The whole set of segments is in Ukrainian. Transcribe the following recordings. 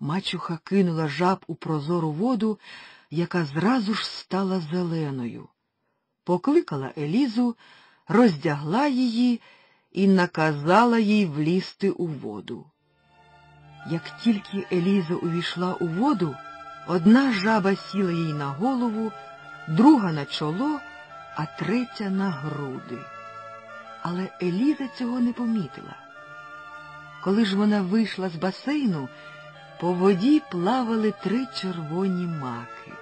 Мачуха кинула жаб у прозору воду, яка зразу ж стала зеленою. Покликала Елізу, роздягла її і наказала їй влізти у воду. Як тільки Еліза увійшла у воду, одна жаба сіла їй на голову, друга на чоло, а третя на груди. Але Еліза цього не помітила. Коли ж вона вийшла з басейну, по воді плавали три червоні маки.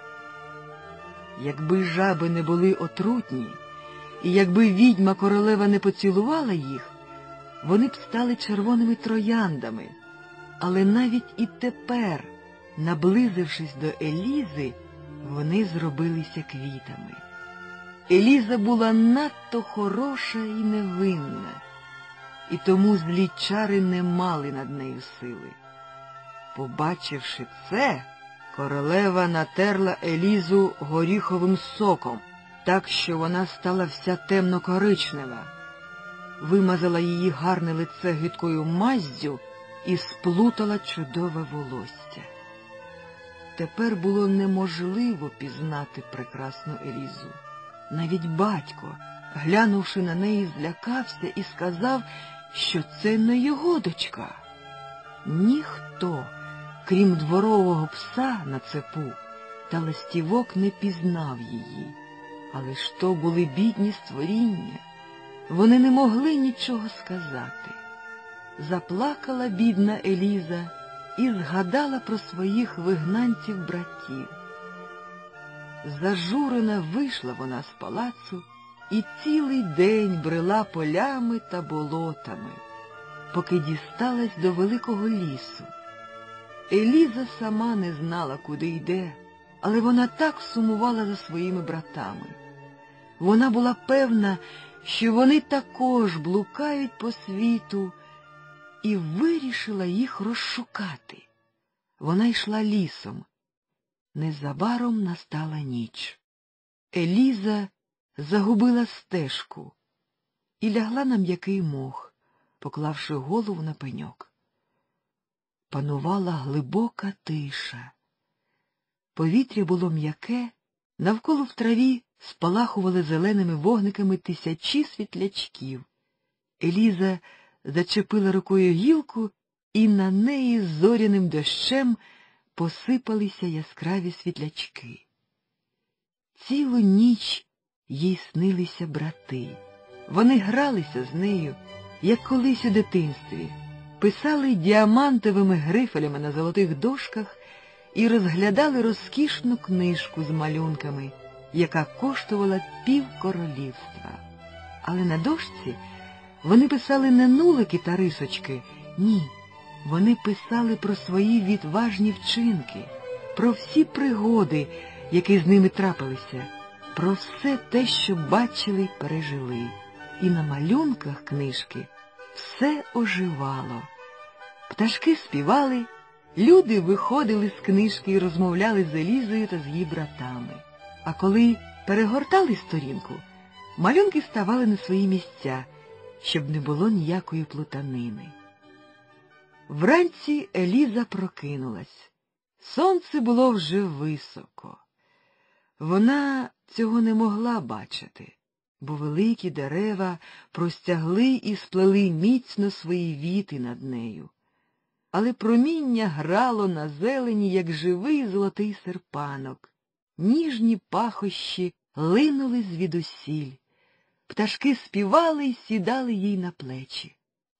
Якби жаби не були отрутні, і якби відьма королева не поцілувала їх, вони б стали червоними трояндами. Але навіть і тепер, наблизившись до Елізи, вони зробилися квітами. Еліза була надто хороша і невинна, і тому злі чари не мали над нею сили. Побачивши це, королева натерла Елізу горіховим соком, так що вона стала вся темно-коричнева, вимазала її гарне лице гидкою маздю і сплутала чудове волосся. Тепер було неможливо пізнати прекрасну Елізу. Навіть батько, глянувши на неї, злякався і сказав, що це не його дочка. Ніхто, крім дворового пса на цепу, та ластівок не пізнав її. Але ж то були бідні створіння, вони не могли нічого сказати. Заплакала бідна Еліза і згадала про своїх вигнанців братів. Зажурена вийшла вона з палацу і цілий день брела полями та болотами, поки дісталась до великого лісу. Еліза сама не знала, куди йде, але вона так сумувала за своїми братами. Вона була певна, що вони також блукають по світу, і вирішила їх розшукати. Вона йшла лісом. Незабаром настала ніч. Еліза загубила стежку і лягла на м'який мох, поклавши голову на пеньок. Панувала глибока тиша. Повітря було м'яке, навколо в траві спалахували зеленими вогниками тисячі світлячків. Еліза зачепила рукою гілку, і на неї зоряним дощем посипалися яскраві світлячки. Цілу ніч їй снилися брати. Вони гралися з нею, як колись у дитинстві, писали діамантовими грифелями на золотих дошках і розглядали розкішну книжку з малюнками, яка коштувала пів королівства. Але на дошці вони писали не нулики та рисочки, ні. Вони писали про свої відважні вчинки, про всі пригоди, які з ними трапилися, про все те, що бачили й пережили. І на малюнках книжки все оживало. Пташки співали, люди виходили з книжки і розмовляли з Елізою та з її братами. А коли перегортали сторінку, малюнки ставали на свої місця, щоб не було ніякої плутанини. Вранці Еліза прокинулась. Сонце було вже високо. Вона цього не могла бачити, бо великі дерева простягли і сплели міцно свої віти над нею. Але проміння грало на зелені, як живий золотий серпанок. Ніжні пахощі линули звідусіль. Пташки співали й сідали їй на плечі.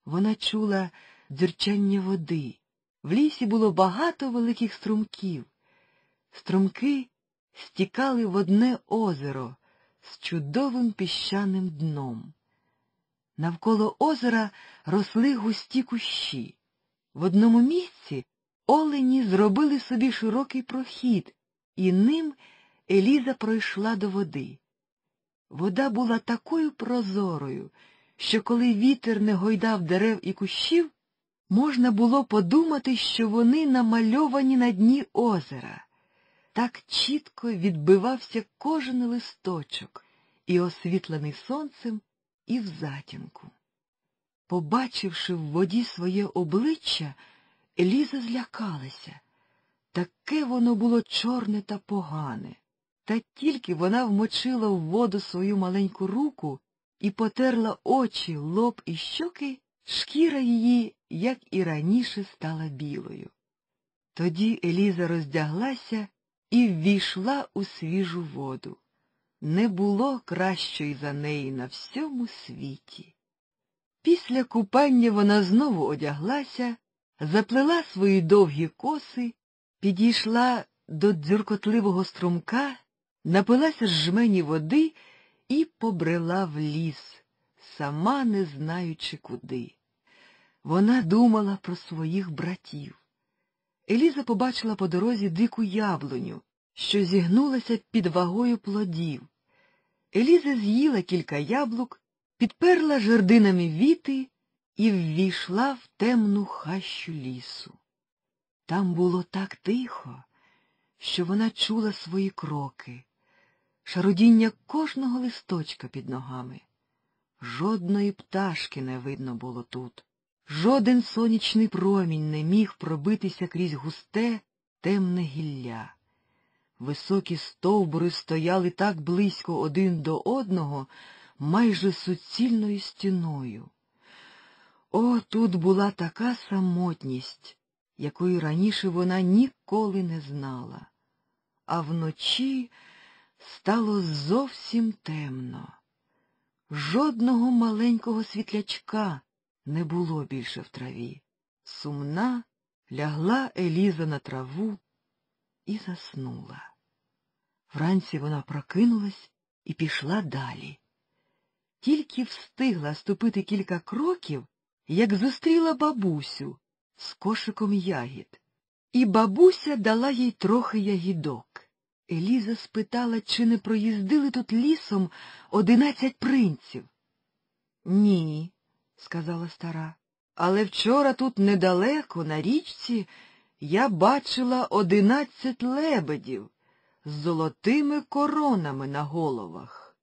Вона чула дзюрчання води. В лісі було багато великих струмків. Струмки стікали в одне озеро з чудовим піщаним дном. Навколо озера росли густі кущі. В одному місці олені зробили собі широкий прохід, і ним Еліза пройшла до води. Вода була такою прозорою, що коли вітер не гойдав дерев і кущів, можна було подумати, що вони намальовані на дні озера. Так чітко відбивався кожен листочок, і освітлений сонцем, і в затінку. Побачивши в воді своє обличчя, Еліза злякалася. Таке воно було чорне та погане. Та тільки вона вмочила в воду свою маленьку руку і потерла очі, лоб і щоки, шкіра її, як і раніше, стала білою. Тоді Еліза роздяглася і ввійшла у свіжу воду. Не було кращої за неї на всьому світі. Після купання вона знову одяглася, заплела свої довгі коси, підійшла до дзюркотливого струмка, напилася з жмені води і побрела в ліс, сама не знаючи куди. Вона думала про своїх братів. Еліза побачила по дорозі дику яблуню, що зігнулася під вагою плодів. Еліза з'їла кілька яблук, підперла жердинами віти і ввійшла в темну хащу лісу. Там було так тихо, що вона чула свої кроки, шародіння кожного листочка під ногами. Жодної пташки не видно було тут. Жоден сонячний промінь не міг пробитися крізь густе, темне гілля. Високі стовбури стояли так близько один до одного, майже суцільною стіною. О, тут була така самотність, якої раніше вона ніколи не знала, а вночі стало зовсім темно. Жодного маленького світлячка не було більше в траві. Сумна лягла Еліза на траву і заснула. Вранці вона прокинулась і пішла далі. Тільки встигла ступити кілька кроків, як зустріла бабусю з кошиком ягід. І бабуся дала їй трохи ягідок. Еліза спитала, чи не проїздили тут лісом одинадцять принців. Ні, сказала стара, але вчора тут недалеко, на річці, я бачила одинадцять лебедів з золотими коронами на головах.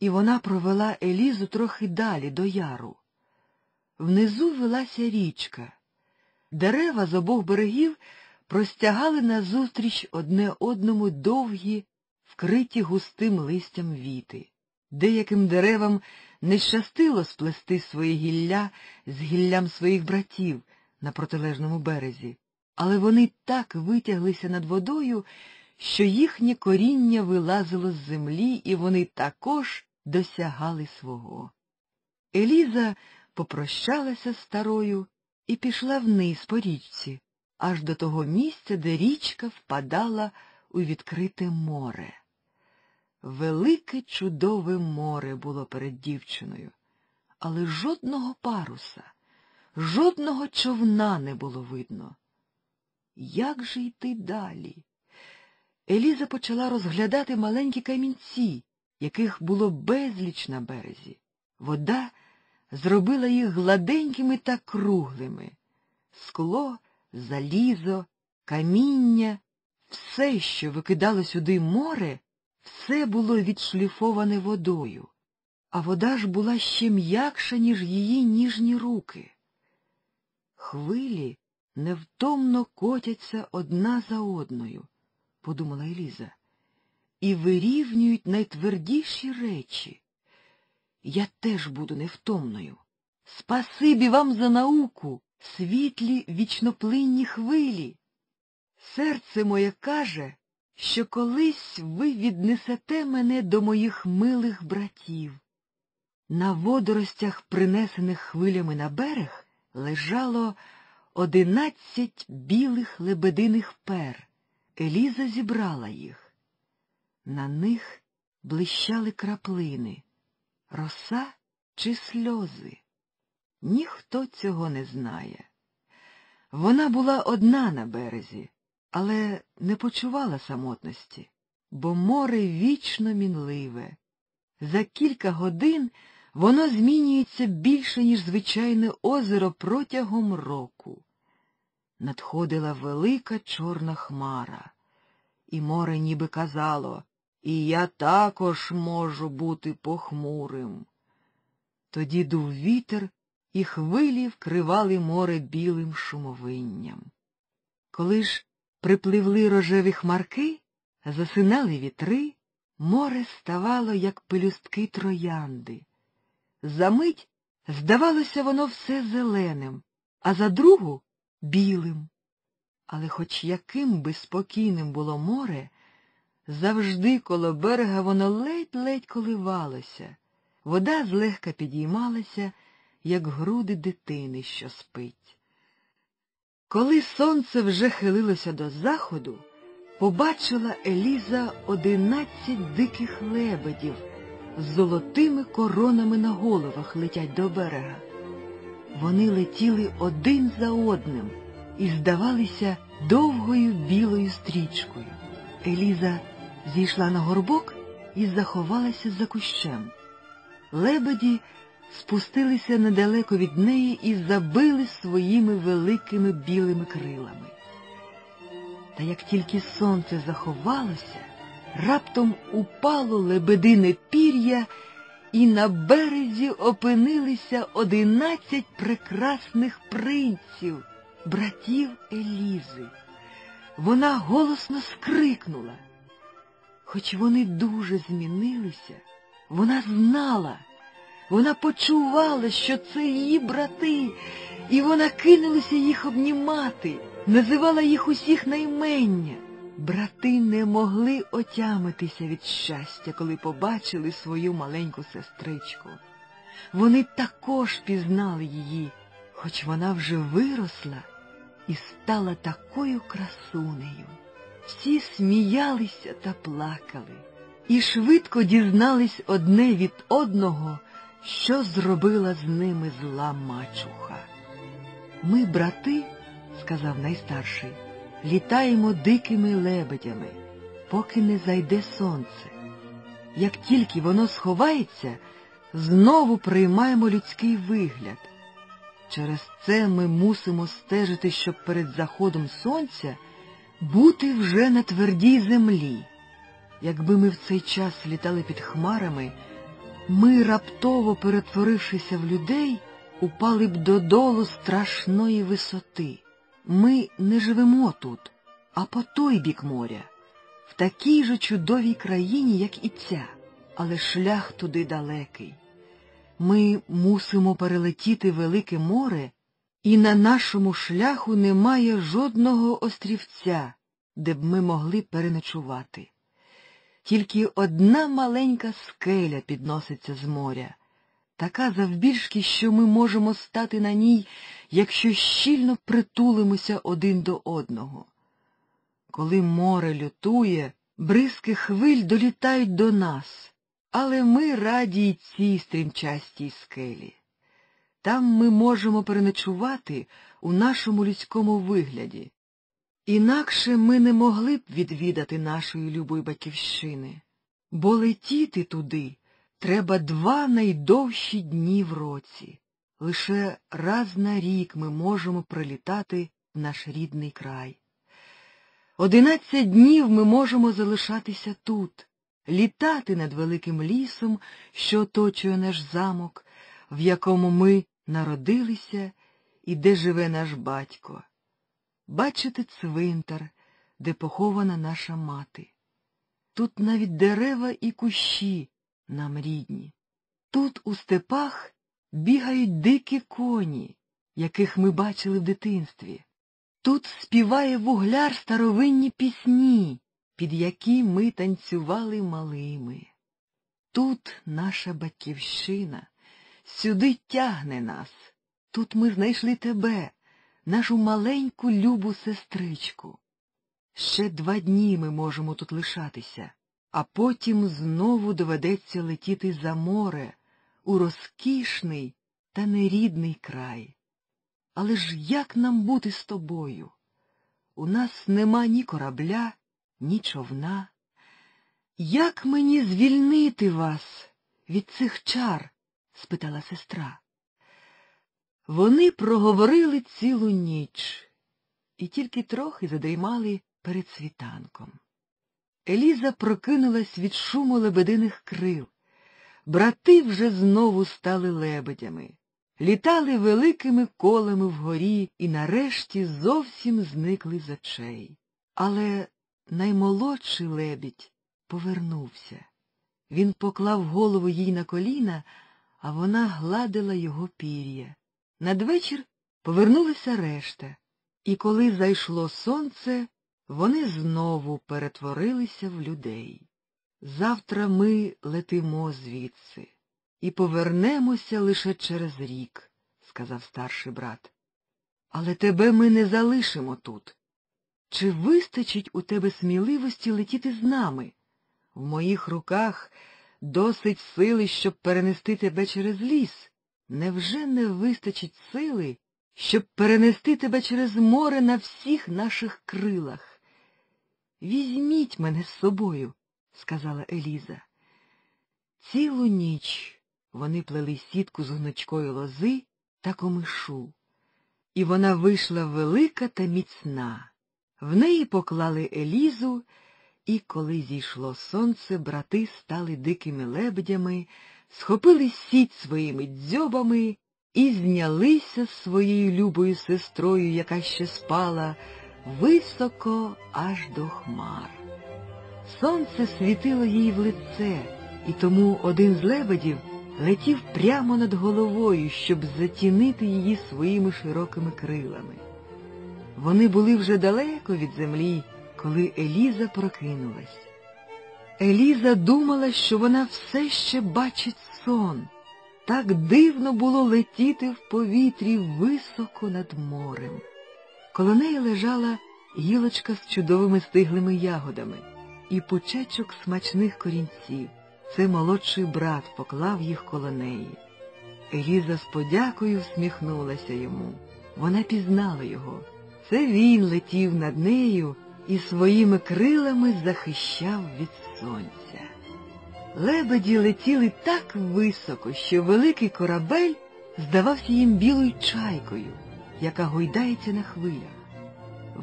І вона провела Елізу трохи далі до яру. Внизу велася річка. Дерева з обох берегів простягали назустріч одне одному довгі, вкриті густим листям віти. Деяким деревам не щастило сплести своє гілля з гіллям своїх братів на протилежному березі, але вони так витяглися над водою, що їхнє коріння вилазило з землі, і вони також досягали свого. Еліза попрощалася з старою і пішла вниз по річці, аж до того місця, де річка впадала у відкрите море. Велике чудове море було перед дівчиною, але жодного паруса, жодного човна не було видно. Як же йти далі? Еліза почала розглядати маленькі камінці, яких було безліч на березі. Вода зробила їх гладенькими та круглими. Скло, залізо, каміння, все, що викидало сюди море, все було відшліфоване водою, а вода ж була ще м'якша, ніж її ніжні руки. Хвилі невтомно котяться одна за одною, подумала Еліза, і вирівнюють найтвердіші речі. Я теж буду невтомною. Спасибі вам за науку, світлі вічноплинні хвилі. Серце моє каже, що колись ви віднесете мене до моїх милих братів. На водоростях, принесених хвилями на берег, лежало одинадцять білих лебединих пер. Еліза зібрала їх. На них блищали краплини, роса чи сльози. Ніхто цього не знає. Вона була одна на березі, але не почувала самотності, бо море вічно мінливе. За кілька годин воно змінюється більше, ніж звичайне озеро протягом року. Надходила велика чорна хмара, і море ніби казало, і я також можу бути похмурим. Тоді дув вітер, і хвилі вкривали море білим шумовинням. Коли ж Припливли рожеві хмарки, засинали вітри, море ставало, як пелюстки троянди. Замить здавалося воно все зеленим, а за другу білим. Але хоч яким би спокійним було море, завжди коло берега воно ледь-ледь коливалося, вода злегка підіймалася, як груди дитини, що спить. Коли сонце вже хилилося до заходу, побачила Еліза одинадцять диких лебедів з золотими коронами на головах летять до берега. Вони летіли один за одним і здавалися довгою білою стрічкою. Еліза зійшла на горбок і заховалася за кущем. Лебеді спустилися недалеко від неї і забили своїми великими білими крилами. Та як тільки сонце заховалося, раптом упало лебедине пір'я, і на березі опинилися одинадцять прекрасних принців, братів Елізи. Вона голосно скрикнула. Хоч вони дуже змінилися, вона знала, вона почувала, що це її брати, і вона кинулася їх обнімати, називала їх усіх наймення. Брати не могли отямитися від щастя, коли побачили свою маленьку сестричку. Вони також пізнали її, хоч вона вже виросла і стала такою красунею. Всі сміялися та плакали, і швидко дізнались одне від одного, що зробила з ними зла мачуха. Ми, брати, сказав найстарший, літаємо дикими лебедями, поки не зайде сонце. Як тільки воно сховається, знову приймаємо людський вигляд. Через це ми мусимо стежити, щоб перед заходом сонця бути вже на твердій землі. Якби ми в цей час літали під хмарами, ми, раптово перетворившися в людей, упали б додолу страшної висоти. Ми не живемо тут, а по той бік моря, в такій же чудовій країні, як і ця, але шлях туди далекий. Ми мусимо перелетіти велике море, і на нашому шляху немає жодного острівця, де б ми могли переночувати. Тільки одна маленька скеля підноситься з моря, така завбільшки, що ми можемо стати на ній, якщо щільно притулимося один до одного. Коли море лютує, бризки хвиль долітають до нас, але ми раді й цій стрімчастій скелі. Там ми можемо переночувати у нашому людському вигляді. Інакше ми не могли б відвідати нашої любої батьківщини, бо летіти туди треба два найдовші дні в році. Лише раз на рік ми можемо прилітати в наш рідний край. Одинадцять днів ми можемо залишатися тут, літати над великим лісом, що оточує наш замок, в якому ми народилися і де живе наш батько. Бачите цвинтар, де похована наша мати. Тут навіть дерева і кущі нам рідні. Тут у степах бігають дикі коні, яких ми бачили в дитинстві. Тут співає вугляр старовинні пісні, під які ми танцювали малими. Тут наша батьківщина, сюди тягне нас. Тут ми знайшли тебе, нашу маленьку любу сестричку. Ще два дні ми можемо тут лишатися, а потім знову доведеться летіти за море у розкішний та нерідний край. Але ж як нам бути з тобою? У нас нема ні корабля, ні човна. Як мені звільнити вас від цих чар? спитала сестра. Вони проговорили цілу ніч і тільки трохи задрімали перед світанком. Еліза прокинулась від шуму лебединих крил. Брати вже знову стали лебедями, літали великими колами вгорі і нарешті зовсім зникли з очей. Але наймолодший лебідь повернувся. Він поклав голову їй на коліна, а вона гладила його пір'я. Надвечір повернулися решта, і коли зайшло сонце, вони знову перетворилися в людей. Завтра ми летимо звідси і повернемося лише через рік, сказав старший брат. Але тебе ми не залишимо тут. Чи вистачить у тебе сміливості летіти з нами? В моїх руках досить сили, щоб перенести тебе через ліс. Невже не вистачить сили, щоб перенести тебе через море на всіх наших крилах? Візьміть мене з собою, сказала Еліза. Цілу ніч вони плели сітку з гнучкої лози та комишу, і вона вийшла велика та міцна. В неї поклали Елізу, і коли зійшло сонце, брати стали дикими лебедями, схопили сіть своїми дзьобами і знялися з своєю любою сестрою, яка ще спала, високо аж до хмар. Сонце світило їй в лице, і тому один з лебедів летів прямо над головою, щоб затінити її своїми широкими крилами. Вони були вже далеко від землі, коли Еліза прокинулась. Еліза думала, що вона все ще бачить сон. Так дивно було летіти в повітрі високо над морем. Коло неї лежала гілочка з чудовими стиглими ягодами і пучечок смачних корінців. Це молодший брат поклав їх коло неї. Еліза з подякою всміхнулася йому. Вона пізнала його. Це він летів над нею і своїми крилами захищав від сонця. Лебеді летіли так високо, що великий корабель здавався їм білою чайкою, яка гойдається на хвилях.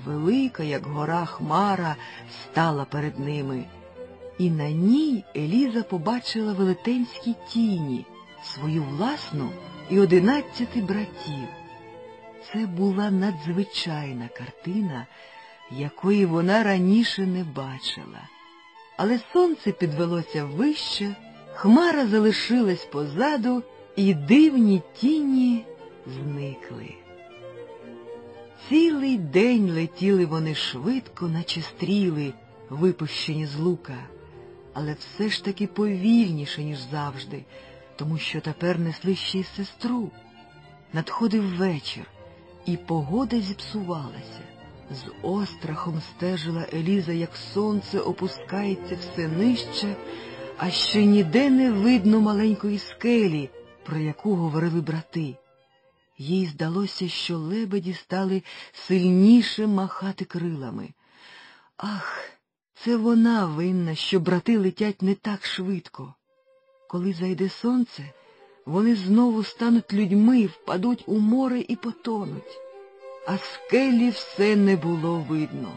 Велика, як гора Хмара, стала перед ними, і на ній Еліза побачила велетенські тіні, свою власну і одинадцяти братів. Це була надзвичайна картина, якої вона раніше не бачила. Але сонце підвелося вище, хмара залишилась позаду, і дивні тіні зникли. Цілий день летіли вони швидко, наче стріли, випущені з лука, але все ж таки повільніше, ніж завжди, тому що тепер несли ще й сестру. Надходив вечір, і погода зіпсувалася. З острахом стежила Еліза, як сонце опускається все нижче, а ще ніде не видно маленької скелі, про яку говорили брати. Їй здалося, що лебеді стали сильніше махати крилами. Ах, це вона винна, що брати летять не так швидко. Коли зайде сонце, вони знову стануть людьми, впадуть у море і потонуть а скелі все не було видно.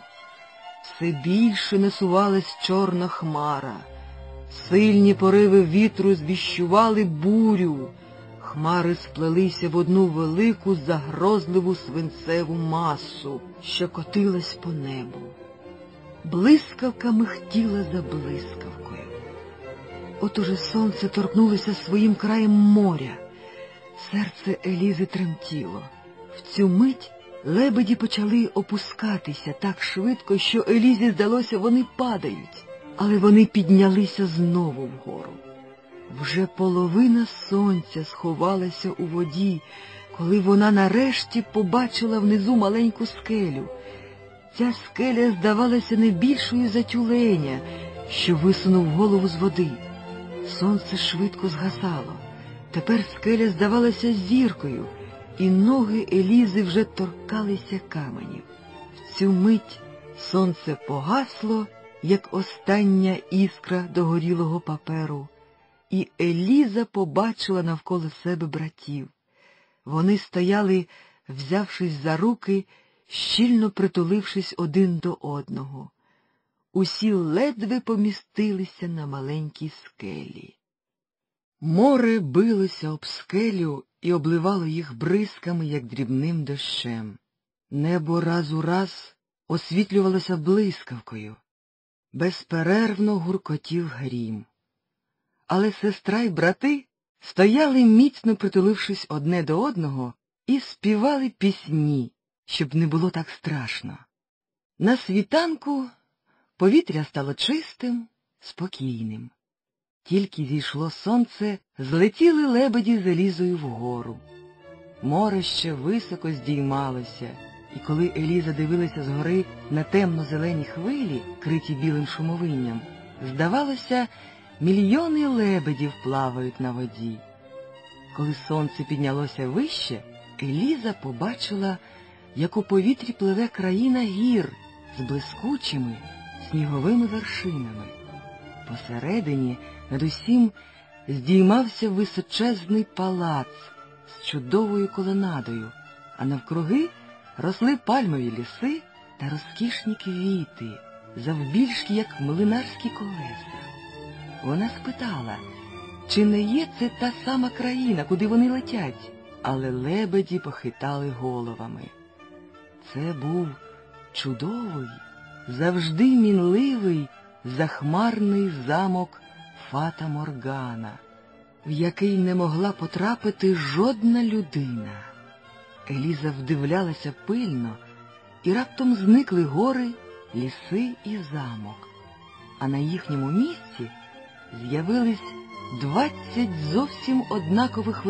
Все більше насувалась чорна хмара. Сильні пориви вітру звіщували бурю. Хмари сплелися в одну велику загрозливу свинцеву масу, що котилась по небу. Блискавка михтіла за блискавкою. От уже сонце торкнулося своїм краєм моря. Серце Елізи тремтіло. В цю мить Лебеді почали опускатися так швидко, що Елізі здалося, вони падають, але вони піднялися знову вгору. Вже половина сонця сховалася у воді, коли вона нарешті побачила внизу маленьку скелю. Ця скеля здавалася не більшою за тюленя, що висунув голову з води. Сонце швидко згасало. Тепер скеля здавалася зіркою і ноги Елізи вже торкалися каменів. В цю мить сонце погасло, як остання іскра догорілого паперу, і Еліза побачила навколо себе братів. Вони стояли, взявшись за руки, щільно притулившись один до одного. Усі ледве помістилися на маленькій скелі. Море билося об скелю і обливало їх бризками, як дрібним дощем. Небо раз у раз освітлювалося блискавкою, безперервно гуркотів грім. Але сестра й брати стояли, міцно притулившись одне до одного, і співали пісні, щоб не було так страшно. На світанку повітря стало чистим, спокійним. Тільки зійшло сонце, злетіли лебеді залізою вгору. Море ще високо здіймалося, і коли Еліза дивилася згори на темно-зелені хвилі, криті білим шумовинням, здавалося, мільйони лебедів плавають на воді. Коли сонце піднялося вище, Еліза побачила, як у повітрі пливе країна гір з блискучими сніговими вершинами. Посередині над усім здіймався височезний палац з чудовою колонадою, а навкруги росли пальмові ліси та розкішні квіти, завбільшки, як млинарські колеса. Вона спитала, чи не є це та сама країна, куди вони летять, але лебеді похитали головами. Це був чудовий, завжди мінливий, захмарний замок Фата Моргана, в який не могла потрапити жодна людина. Еліза вдивлялася пильно, і раптом зникли гори, ліси і замок, а на їхньому місці з'явились двадцять зовсім однакових великих